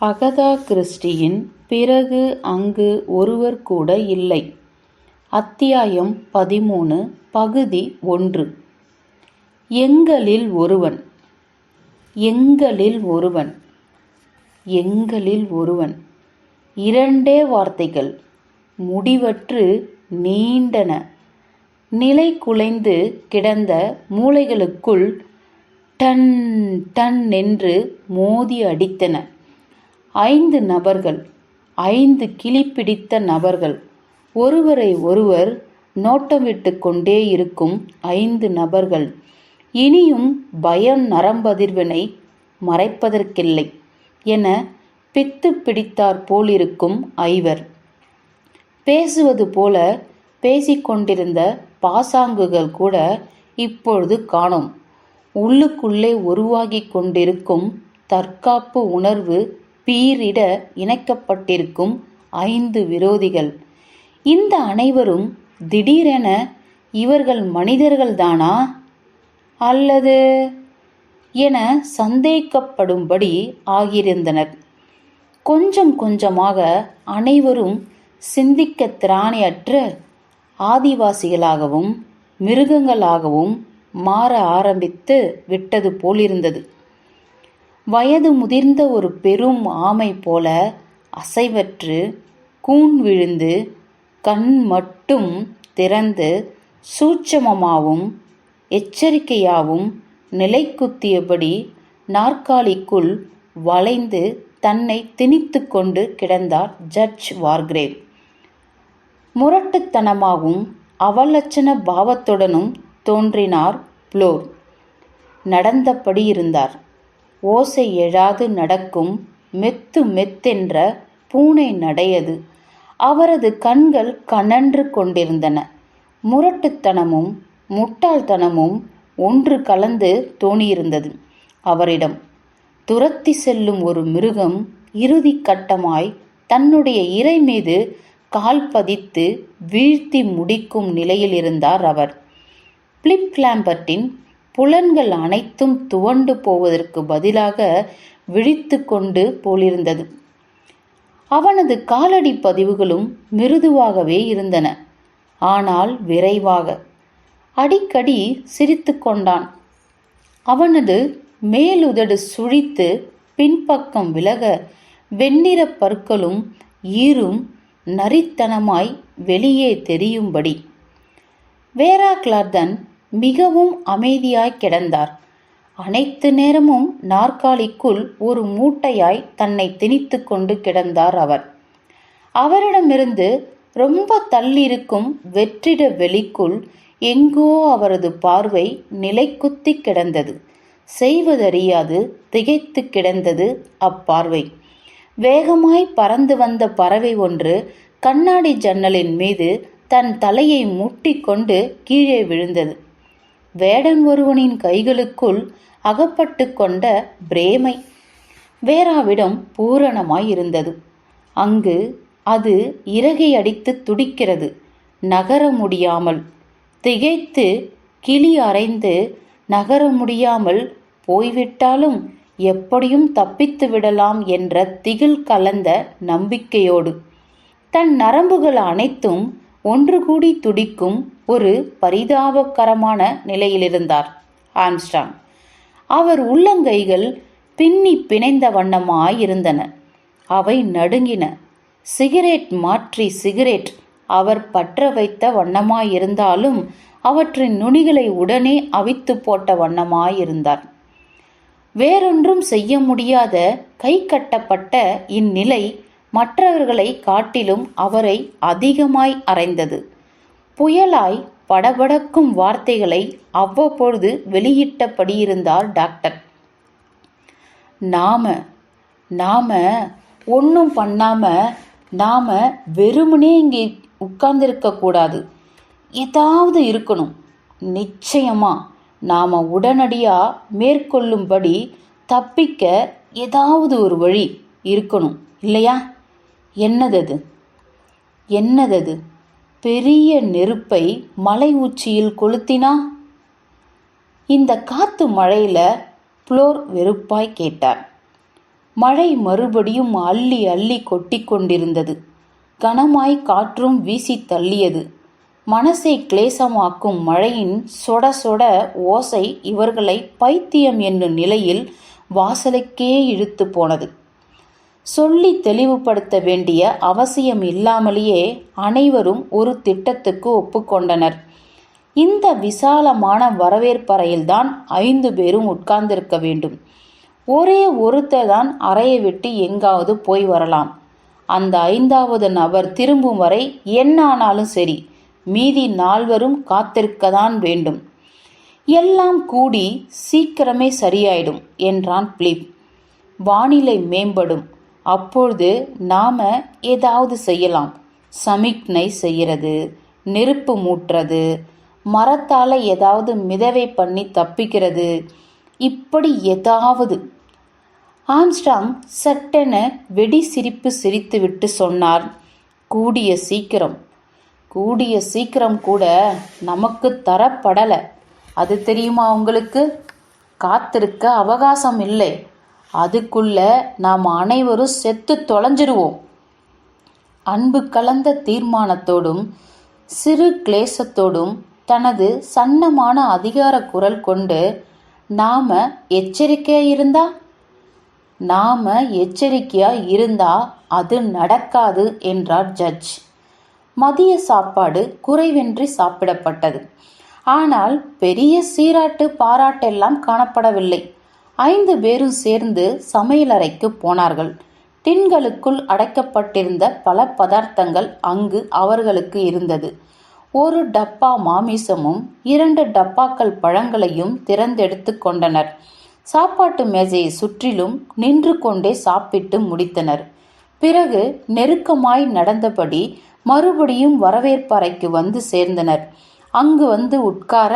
Agatha கிறிஸ்டியின் பிறகு அங்கு ஒருவர் கூட இல்லை. அத்தியாயம் பதிமூணு பகுதி ஒன்று. எங்களில் ஒருவன். எங்களில் ஒருவன். எங்களில் ஒருவன். இரண்டே வார்த்தைகள். முடிவற்று நீண்டன. நிலை குலைந்து கிடந்த மூளைகளுக்குள் டன் டன் என்று மோதி அடித்தன. ஐந்து நபர்கள் ஐந்து கிளி பிடித்த நபர்கள். ஒருவரை ஒருவர் நோட்டமிட்டு கொண்டே இருக்கும் ஐந்து நபர்கள். இனியும் பயம் நரம்பதிர்வினை மறைப்பதற்கில்லை என பித்து பிடித்தாற் போலிருக்கும் ஐவர். பேசுவது போல பேசிக்கொண்டிருந்த பாசாங்குகள் கூட இப்பொழுது காணோம். உள்ளுக்குள்ளே உருவாகி கொண்டிருக்கும் தற்காப்பு உணர்வு பீரிட இணைக்கப்பட்டிருக்கும் ஐந்து விரோதிகள். இந்த அனைவரும் திடீரென இவர்கள் மனிதர்கள்தானா? அல்லது என சந்தேகப்படும்படி ஆகியிருந்தனர். கொஞ்சம் கொஞ்சமாக அனைவரும் சிந்திக்க திராணியற்ற ஆதிவாசிகளாகவும் மிருகங்களாகவும் மாற ஆரம்பித்து விட்டது போலிருந்தது. வயது முதிர்ந்த ஒரு பெரும் ஆமை போல அசைவற்று கூன் விழுந்து கண் மட்டும் திறந்து சூட்சமமாகவும் எச்சரிக்கையாகவும் நிலைக்குத்தியபடி நாற்காலிக்குள் வளைந்து தன்னை திணித்து கொண்டு கிடந்தார் ஜட்ஜ் வார்கிரேவ். முரட்டுத்தனமாகவும் அவலட்சண பாவத்துடனும் தோன்றினார் புளோர். நடந்தபடி இருந்தார். ஓசை எழாது நடக்கும் மெத்து மெத்தென்ற பூனை நடையது. அவரது கண்கள் கனன்று கொண்டிருந்தன. முரட்டுத்தனமும் முட்டாள்தனமும் ஒன்று கலந்து தோணியிருந்தது. அவரிடம் துரத்தி செல்லும் ஒரு மிருகம் இறுதி கட்டமாய் தன்னுடைய இறை மீது கால் பதித்து வீழ்த்தி முடிக்கும் நிலையில் இருந்தார் அவர் பிளிப் கிளாம்பர்ட்டின் புலன்கள் அனைத்தும் துவண்டு போவதற்கு பதிலாக விழித்து கொண்டு போலிருந்தது. அவனது காலடி பதிவுகளும் மிருதுவாகவே இருந்தன. ஆனால் விரைவாக. அடிக்கடி சிரித்து கொண்டான். அவனது மேலுதடு சுழித்து பின்பக்கம் விலக வெண்ணிற பற்களும் ஈரும் நரித்தனமாய் வெளியே தெரியும்படி. வேரா கிளார்தன் மிகவும் அமைதியாய் கிடந்தார். அனைத்து நேரமும் நாற்காலிக்குள் ஒரு மூட்டையாய் தன்னை திணித்து கொண்டு கிடந்தார் அவர். அவரிடமிருந்து ரொம்ப தள்ளிருக்கும் வெற்றிட வெளிக்குள் எங்கோ அவரது பார்வை நிலைக்குத்தி கிடந்தது. செய்வதறியாது திகைத்து கிடந்தது அப்பார்வை. வேகமாய் பறந்து வந்த பறவை ஒன்று கண்ணாடி ஜன்னலின் மீது தன் தலையை முட்டிக்கொண்டு கீழே விழுந்தது. வேடன் ஒருவனின் கைகளுக்குள் அகப்பட்டு கொண்ட பிரேமை வேறாவிடம் பூரணமாய் இருந்தது. அங்கு அது இறகை அடித்து துடிக்கிறது. நகர முடியாமல் திகைத்து கிளி அரைந்து நகர முடியாமல் போய்விட்டாலும் எப்படியும் தப்பித்து விடலாம் என்ற திகில் கலந்த நம்பிக்கையோடு தன் நரம்புகள் அனைத்தும் ஒன்று கூடி துடிக்கும் ஒரு பரிதாபகரமான நிலையிலிருந்தார் ஆம்ஸ்டாங் அவர் உள்ளங்கைகள் பின்னி பிணைந்த வண்ணமாயிருந்தன. அவை நடுங்கின. சிகரெட் மாற்றி சிகரெட். அவர் பற்ற வைத்த வண்ணமாயிருந்தாலும் அவற்றின் நுனிகளை உடனே அவித்து போட்ட வண்ணமாயிருந்தார். வேறொன்றும் செய்ய முடியாத கை கட்டப்பட்ட இந்நிலை மற்றவர்களை காட்டிலும் அவரை அதிகமாய் அறைந்தது. புயலாய் படபடக்கும் வார்த்தைகளை அவ்வப்பொழுது வெளியிட்டபடியிருந்தார் டாக்டர். நாம நாம ஒன்றும் பண்ணாம நாம வெறுமனே இங்கே உட்கார்ந்திருக்க கூடாது ஏதாவது இருக்கணும். நிச்சயமா நாம உடனடியாக மேற்கொள்ளும்படி தப்பிக்க ஏதாவது ஒரு வழி இருக்கணும். இல்லையா? என்னதது? என்னதது? பெரிய நெருப்பை மலை உச்சியில் கொளுத்தினா? இந்த காத்து மழையில புளோர் வெறுப்பாய் கேட்டார். மழை மறுபடியும் அள்ளி அள்ளி கொட்டிக் கொண்டிருந்தது. கனமாய் காற்றும் வீசி தள்ளியது. மனசை கிளேசமாக்கும் மழையின் சொட சொட ஓசை இவர்களை பைத்தியம் என்னும் நிலையில் வாசலுக்கே இழுத்து போனது. சொல்லி தெளிவுபடுத்த வேண்டிய அவசியம் இல்லாமலேயே அனைவரும் ஒரு திட்டத்துக்கு ஒப்புக்கொண்டனர் இந்த விசாலமான வரவேற்பறையில்தான் ஐந்து பேரும் உட்கார்ந்திருக்க வேண்டும். ஒரே ஒருத்தர் தான் அறையை விட்டு எங்காவது போய் வரலாம். அந்த ஐந்தாவது நபர் திரும்பும் வரை என்ன ஆனாலும் சரி மீதி நால்வரும் காத்திருக்கத்தான் வேண்டும். எல்லாம் கூடி சீக்கிரமே சரியாயிடும் என்றான் பிலிப். வானிலை மேம்படும். அப்பொழுது நாம் ஏதாவது செய்யலாம். சமிக்ஞை செய்கிறது நெருப்பு மூட்டுறது மரத்தால் ஏதாவது மிதவை பண்ணி தப்பிக்கிறது இப்படி ஏதாவது. ஆம்ஸ்டாங் சட்டென வெடி சிரிப்பு சிரித்துவிட்டு சொன்னார் கூடிய சீக்கிரம். கூடிய சீக்கிரம் கூட நமக்கு தரப்படலை. அது தெரியுமா உங்களுக்கு? காத்திருக்க அவகாசம் இல்லை. அதுக்குள்ள நாம் அனைவரும் செத்து தொலைஞ்சிருவோம். அன்பு கலந்த தீர்மானத்தோடும் சிறு கிளேசத்தோடும் தனது சன்னமான அதிகார குரல் கொண்டு நாம எச்சரிக்கையா இருந்தா? நாம எச்சரிக்கையா இருந்தா அது நடக்காது என்றார் ஜட்ஜ். மதிய சாப்பாடு குறைவின்றி சாப்பிடப்பட்டது. ஆனால் பெரிய சீராட்டு பாராட்டெல்லாம் காணப்படவில்லை. ஐந்து பேரும் சேர்ந்து சமையலறைக்கு போனார்கள். டின்களுக்குள் அடைக்கப்பட்டிருந்த பல பதார்த்தங்கள் அங்கு அவர்களுக்கு இருந்தது. ஒரு டப்பா மாமிசமும் இரண்டு டப்பாக்கள் பழங்களையும் திறந்தெடுத்து கொண்டனர். சாப்பாட்டு மேஜையை சுற்றிலும் நின்று கொண்டே சாப்பிட்டு முடித்தனர். பிறகு நெருக்கமாய் நடந்தபடி மறுபடியும் வரவேற்பறைக்கு வந்து சேர்ந்தனர். அங்கு வந்து உட்கார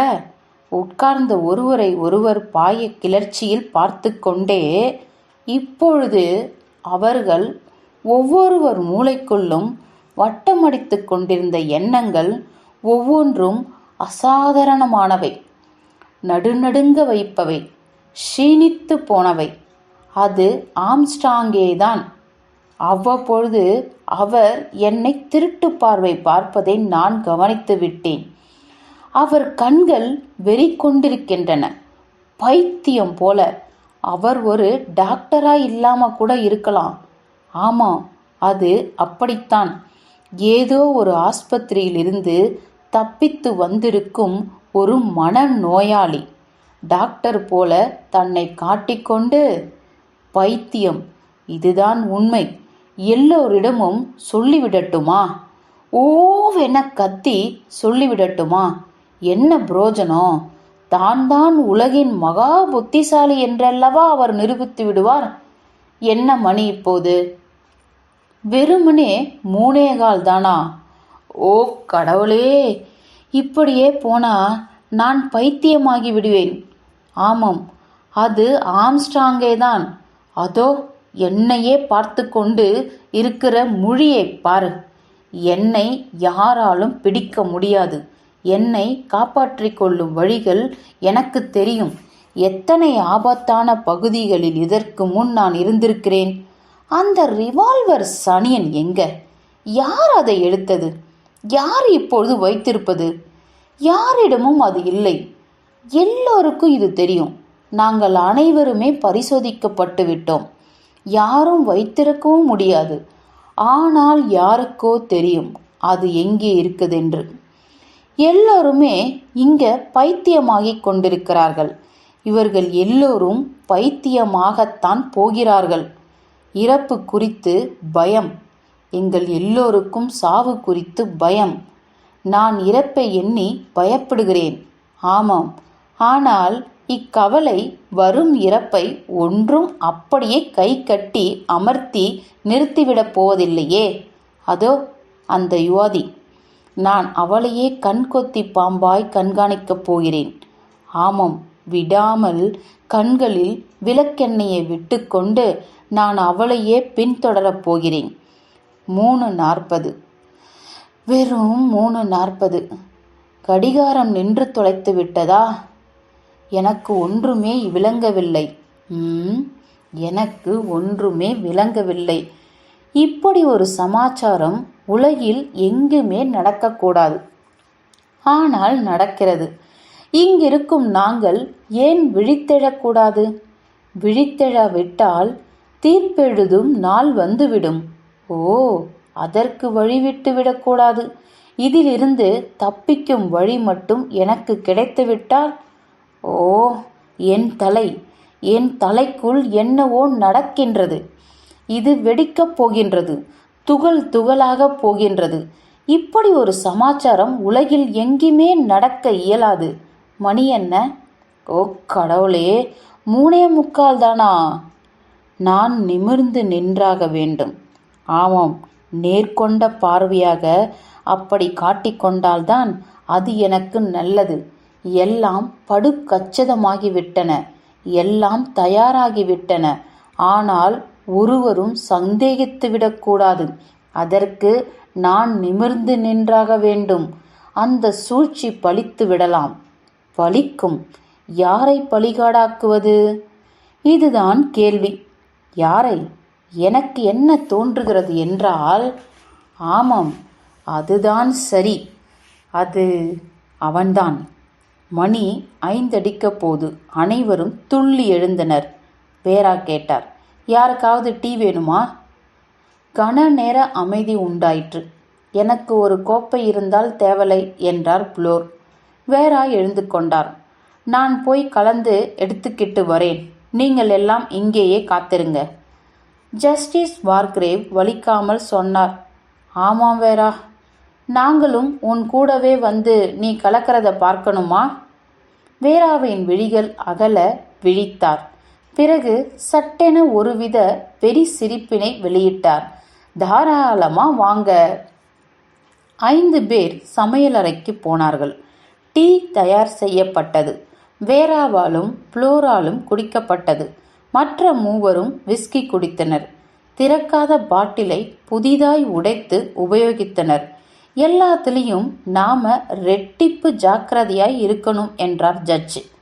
உட்கார்ந்த ஒருவரை ஒருவர் பாய கிளர்ச்சியில் பார்த்து கொண்டே இப்பொழுது அவர்கள் ஒவ்வொருவர் மூளைக்குள்ளும் வட்டமடித்து கொண்டிருந்த எண்ணங்கள் ஒவ்வொன்றும் அசாதாரணமானவை. நடுநடுங்க வைப்பவை. க்ஷீணித்து போனவை. அது ஆம்ஸ்டாங்கேதான் அவ்வப்பொழுது அவர் என்னை திருட்டு பார்வை பார்ப்பதை நான் கவனித்து விட்டேன் அவர் கண்கள் வெறி கொண்டிருக்கின்றன பைத்தியம் போல. அவர் ஒரு டாக்டரா இல்லாம கூட இருக்கலாம். ஆமாம் அது அப்படித்தான். ஏதோ ஒரு ஆஸ்பத்திரியிலிருந்து தப்பித்து வந்திருக்கும் ஒரு மனநோயாளி. டாக்டர் போல தன்னை காட்டிக்கொண்டு பைத்தியம் இதுதான் உண்மை. எல்லோரிடமும் சொல்லிவிடட்டுமா? ஓவென கத்தி சொல்லிவிடட்டுமா? என்ன புரோஜனம் தான் தான் உலகின் மகா புத்திசாலி என்றல்லவா அவர் நிரூபித்து விடுவார்? என்ன மணி இப்போது? வெறுமனே மூணே கால் தானா? ஓ கடவுளே! இப்படியே போனா நான் பைத்தியமாகி விடுவேன். ஆமாம் அது ஆம்ஸ்டாங்கே தான். அதோ என்னையே பார்த்து கொண்டு இருக்கிற மொழியை பாரு. என்னை யாராலும் பிடிக்க முடியாது. என்னை காப்பாற்றிக் கொள்ளும் வழிகள் எனக்கு தெரியும். எத்தனை ஆபத்தான பகுதிகளில் இதற்கு முன் நான் இருந்திருக்கிறேன்? அந்த ரிவால்வர் சனியன் எங்க? யார் அதை எடுத்தது? யார் இப்பொழுது வைத்திருப்பது? யாரிடமும் அது இல்லை. எல்லோருக்கும் இது தெரியும். நாங்கள் அனைவருமே பரிசோதிக்கப்பட்டு விட்டோம். யாரும் வைத்திருக்கவும் முடியாது. ஆனால் யாருக்கோ தெரியும். அது எங்கே இருக்குதென்று எல்லோருமே இங்க பைத்தியமாகிக் கொண்டிருக்கிறார்கள். இவர்கள் எல்லோரும் பைத்தியமாகத்தான் போகிறார்கள். இறப்பு குறித்து பயம். எங்கள் எல்லோருக்கும் சாவு குறித்து பயம். நான் இறப்பை எண்ணி பயப்படுகிறேன். ஆமாம். ஆனால் இக்கவலை வரும் இறப்பை ஒன்றும் அப்படியே கை கட்டி அமர்த்தி நிறுத்திவிடப் போவதில்லையே. அதோ அந்த யுவாதி. நான் அவளையே கண்கொத்தி பாம்பாய் கண்காணிக்கப் போகிறேன். ஆமாம் விடாமல் கண்களில் விளக்கெண்ணெயை விட்டுக்கொண்டு நான் அவளையே பின்தொடரப் போகிறேன். மூணு நாற்பது. வெறும் மூணு நாற்பது. கடிகாரம் நின்று தொலைத்து விட்டதா? எனக்கு ஒன்றுமே விளங்கவில்லை. எனக்கு ஒன்றுமே விளங்கவில்லை. இப்படி ஒரு சமாச்சாரம் உலகில் எங்குமே நடக்கக்கூடாது. ஆனால் நடக்கிறது. இங்கிருக்கும் நாங்கள் ஏன் விழித்தெழக்கூடாது? விழித்தெழாவிட்டால் தீர்ப்பெழுதும் நாள் வந்துவிடும். ஓ அதற்கு வழிவிட்டு விடக்கூடாது. இதிலிருந்து தப்பிக்கும் வழி மட்டும் எனக்கு கிடைத்துவிட்டால்? ஓ என் தலை என் தலைக்குள் என்னவோ நடக்கின்றது. இது வெடிக்கப் போகின்றது துகள் துகளாகப் போகின்றது. இப்படி ஒரு சமாச்சாரம் உலகில் எங்குமே நடக்க இயலாது. மணி என்ன? ஓ கடவுளே மூணே முக்கால் தானா? நான் நிமிர்ந்து நின்றாக வேண்டும். ஆமாம் நேர்கொண்ட பார்வையாக அப்படி காட்டிக்கொண்டால்தான் அது எனக்கு நல்லது. எல்லாம் படுக்கச்சதமாகிவிட்டன எல்லாம் தயாராகிவிட்டன. ஆனால் ஒருவரும் சந்தேகித்து விடக்கூடாது. அதற்கு நான் நிமிர்ந்து நின்றாக வேண்டும். அந்த சூழ்ச்சி பழித்து விடலாம். பழிக்கும். யாரை பழிகாடாக்குவது? இதுதான் கேள்வி. யாரை? எனக்கு என்ன தோன்றுகிறது என்றால் ஆமாம் அதுதான் சரி. அது அவன்தான். மணி ஐந்தடிக்க போது அனைவரும் துள்ளி எழுந்தனர். பேரா கேட்டார். யாருக்காவது டீ வேணுமா? கன நேர அமைதி உண்டாயிற்று. எனக்கு ஒரு கோப்பை இருந்தால் தேவலை என்றார் புளோர் வேறா எழுந்து கொண்டார். நான் போய் கலந்து எடுத்துக்கிட்டு வரேன். நீங்கள் எல்லாம் இங்கேயே காத்திருங்க. ஜஸ்டிஸ் வார்கிரேவ் வலிக்காமல் சொன்னார். ஆமாம் வேரா நாங்களும் உன் கூடவே வந்து நீ கலக்கிறத பார்க்கணுமா? வேராவின் விழிகள் அகல விழித்தார். பிறகு சட்டென ஒருவித வெறி சிரிப்பினை வெளியிட்டார். தாராளமா வாங்க. ஐந்து பேர் சமையலறைக்கு போனார்கள். டீ தயார் செய்யப்பட்டது. வேராவாலும் புளோராலும் குடிக்கப்பட்டது. மற்ற மூவரும் விஸ்கி குடித்தனர். திறக்காத பாட்டிலை புதிதாய் உடைத்து உபயோகித்தனர். எல்லாத்துலேயும் நாம ரெட்டிப்பு ஜாக்கிரதையாய் இருக்கணும் என்றார் ஜட்ஜ்.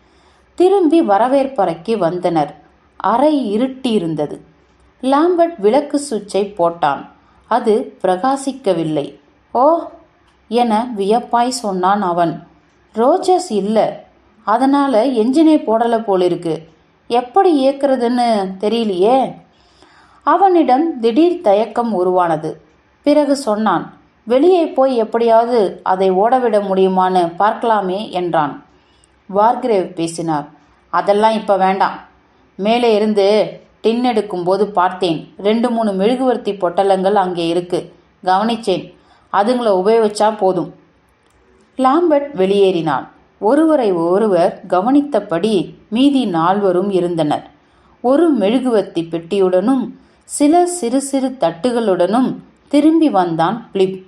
திரும்பி வரவேற்பறைக்கு வந்தனர். அறை இருட்டியிருந்தது. லாம்பர்ட் விளக்கு சுவிட்சை போட்டான். அது பிரகாசிக்கவில்லை. ஓ! என வியப்பாய் சொன்னான் அவன். ரோஜஸ் இல்லை. அதனால் என்ஜினை போடலை போலிருக்கு. எப்படி இயக்குறதுன்னு தெரியலையே? அவனிடம் திடீர் தயக்கம் உருவானது. பிறகு சொன்னான் வெளியே போய் எப்படியாவது அதை ஓடவிட முடியுமான்னு பார்க்கலாமே என்றான். வார்கிரேவ் பேசினார். அதெல்லாம் இப்போ வேண்டாம். மேலே இருந்து டின் எடுக்கும்போது பார்த்தேன். ரெண்டு மூணு மெழுகுவர்த்தி பொட்டலங்கள் அங்கே இருக்கு. கவனிச்சேன். அதுங்களை உபயோகிச்சா போதும். லாம்பர்ட் வெளியேறினான். ஒருவரை ஒருவர் கவனித்தபடி மீதி நால்வரும் இருந்தனர். ஒரு மெழுகுவர்த்தி பெட்டியுடனும் சில சிறு சிறு தட்டுகளுடனும் திரும்பி வந்தான் பிளிப்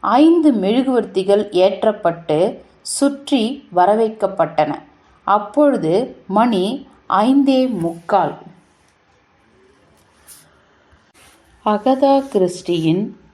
ஐந்து மெழுகுவர்த்திகள் ஏற்றப்பட்டு சுற்றி வரவைக்கப்பட்டன. அப்பொழுது மணி ஐந்தே முக்கால். அகதா கிறிஸ்டியின்